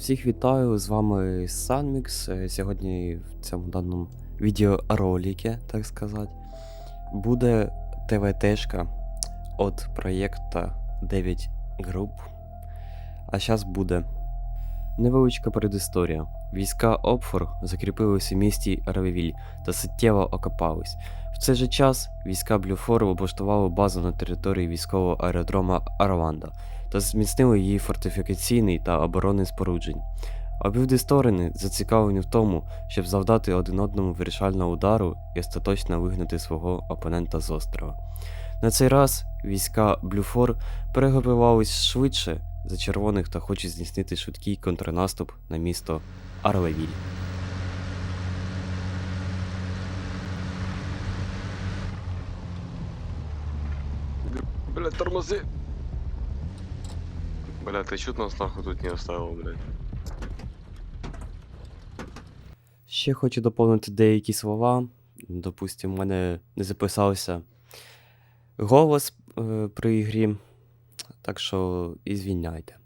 Всіх вітаю, з вами Санмікс. Е, Сьогодні в цьому даному відеоролике, так сказати, буде ТВТшка від проєкту 9 груп. А зараз буде невеличка передісторія. Війська Опфор закріпилися в місті Равевіль та суттєво окопались. В цей же час війська Блюфору облаштували базу на території військового аеродрома Араванда та зміцнили її фортифікаційний та оборонний споруджень. Обидві сторони зацікавлені в тому, щоб завдати один одному вирішального удару і остаточно вигнати свого опонента з острова. На цей раз війська Блюфор перегрупувались швидше за червоних та хочуть здійснити швидкий контрнаступ на місто Арлевіль. Блять, тормози. Бля, ты чуть нас нахуй тут не оставил, блядь. Ще хочу доповнити деякі слова. Допустим, у мене не записався голос е, при ігрі, так що і звільняйте.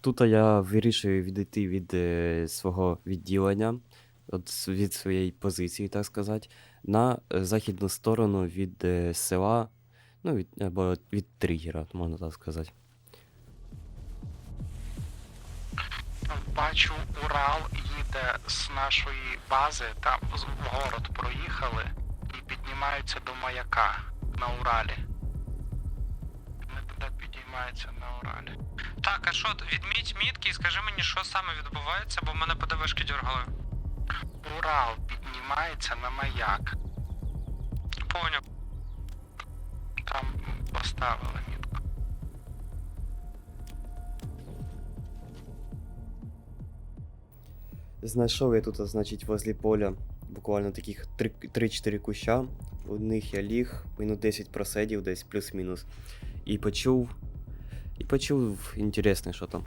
Тут я вирішую відійти від е, свого відділення, от, від своєї позиції, так сказати, на е, західну сторону від е, села, ну, від, або від тригера, можна так сказати. Бачу, Урал їде з нашої бази, там в город проїхали і піднімаються до маяка на Уралі. Вони туди підіймаються на Уралі. Так, а що, відміть мітки і скажи мені, що саме відбувається, бо в мене ПДВшки дергали. Урал піднімається на маяк. Поняв. Там поставили мітку. Знайшов я тут, значить, возле поля буквально таких 3-4 куща. У них я ліг, минут 10 просидів десь плюс-мінус. І почув. І почув інтересне, що там.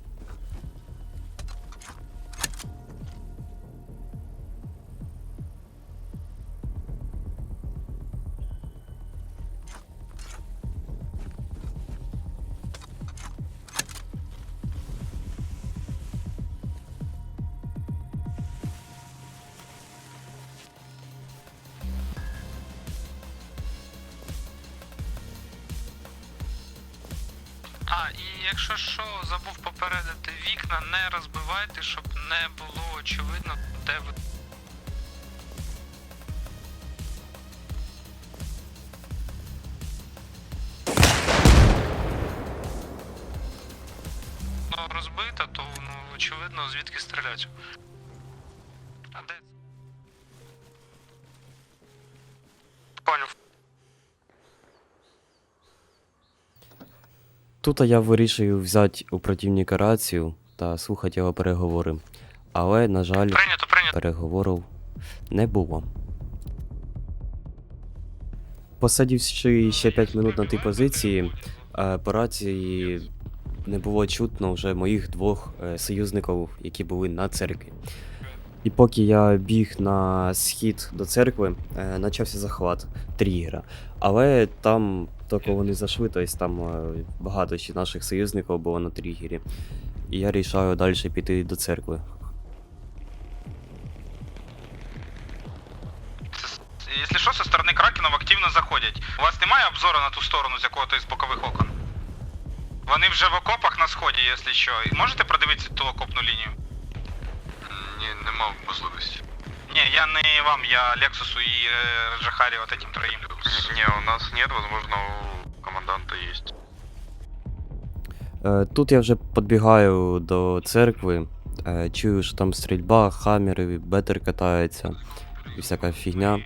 І якщо що, забув попередити вікна, не розбивайте, щоб не було очевидно, де ви. Розбито, то ну, очевидно, звідки стрілять. А де? Тут я вирішую взяти у противника рацію та слухати його переговори. Але, на жаль, Прийнято, прийнято. переговорів не було. Посидівши ще 5 минут на тій позиції, е, по рації не було чутно вже моїх двох е, союзників, які були на церкві. І поки я біг на схід до церкви, е, почався захват тригера. Але там, тільки вони зайшли, тобто там е, багато ще наших союзників було на тригері. І я рішаю далі піти до церкви. Якщо що, со сторони Кракенов активно заходять. У вас немає обзору на ту сторону з якого-то з бокових окон? Вони вже в окопах на сході, якщо що. Можете продивитися ту окопну лінію? Ні, нема можливості. Ні, я не вам, я Лексусу і е, Жахарі от этим троїм. Не, у нас нет, возможно, у команданта есть. Е, Тут я вже підбігаю до церкви, е, чую, що там стрільба, хамери, бетер катається і всяка фігня.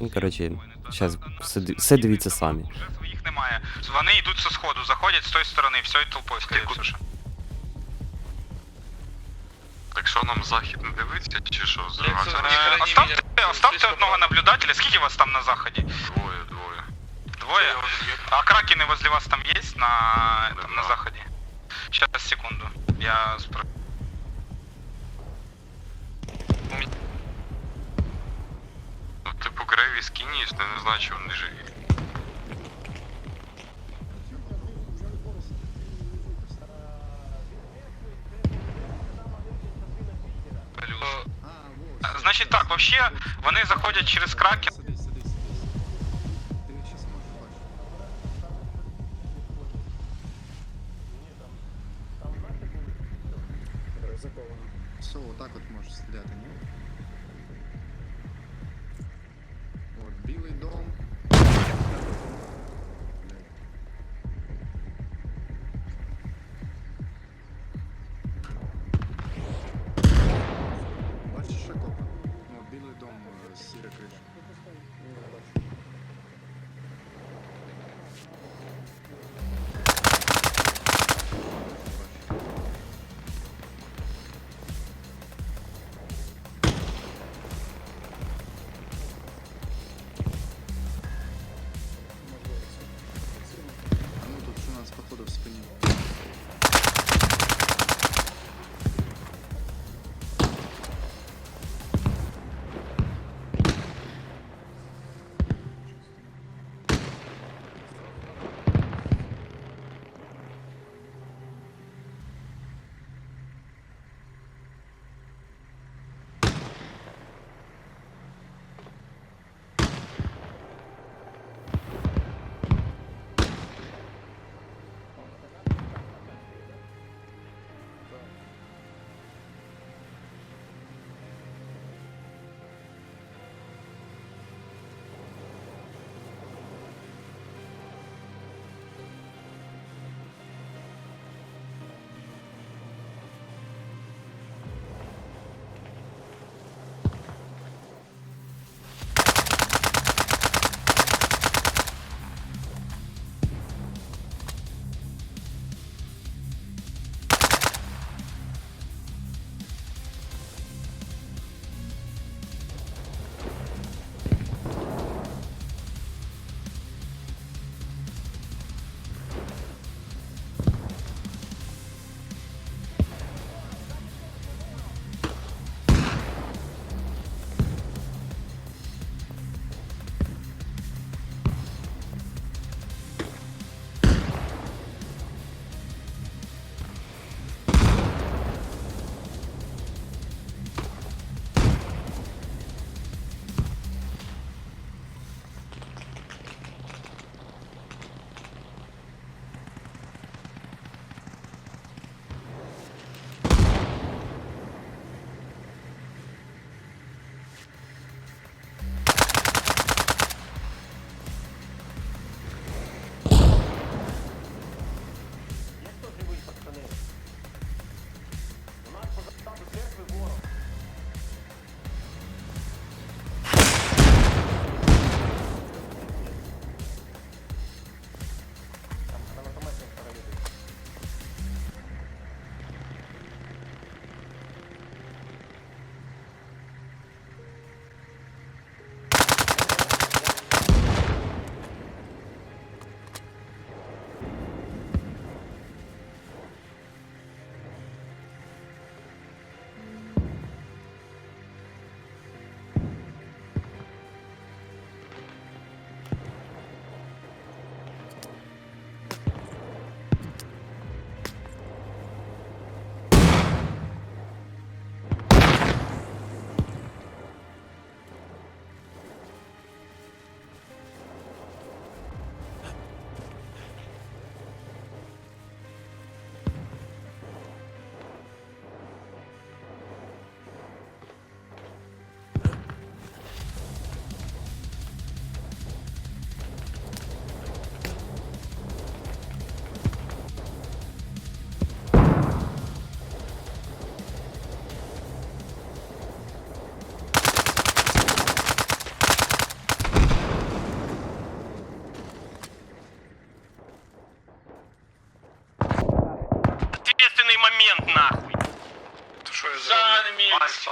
Ну, коротше, зараз все, ди- все дивіться самі. Вже своїх немає. Вони йдуть зі сходу, заходять з тої сторони, всією толпою, скоріше що нам захід не дивиться, чи що? Зриватися? Е, Оставте, оставте одного наблюдателя, скільки вас там на заході? Двоє, двоє. Двоє? А кракены возле вас там есть на, этом, на Да. заходе? Сейчас, секунду. Я спро... Ну, типу, Греві скинеш, не знаю, чи вони живі. Так, вообще, вони заходять через кракен.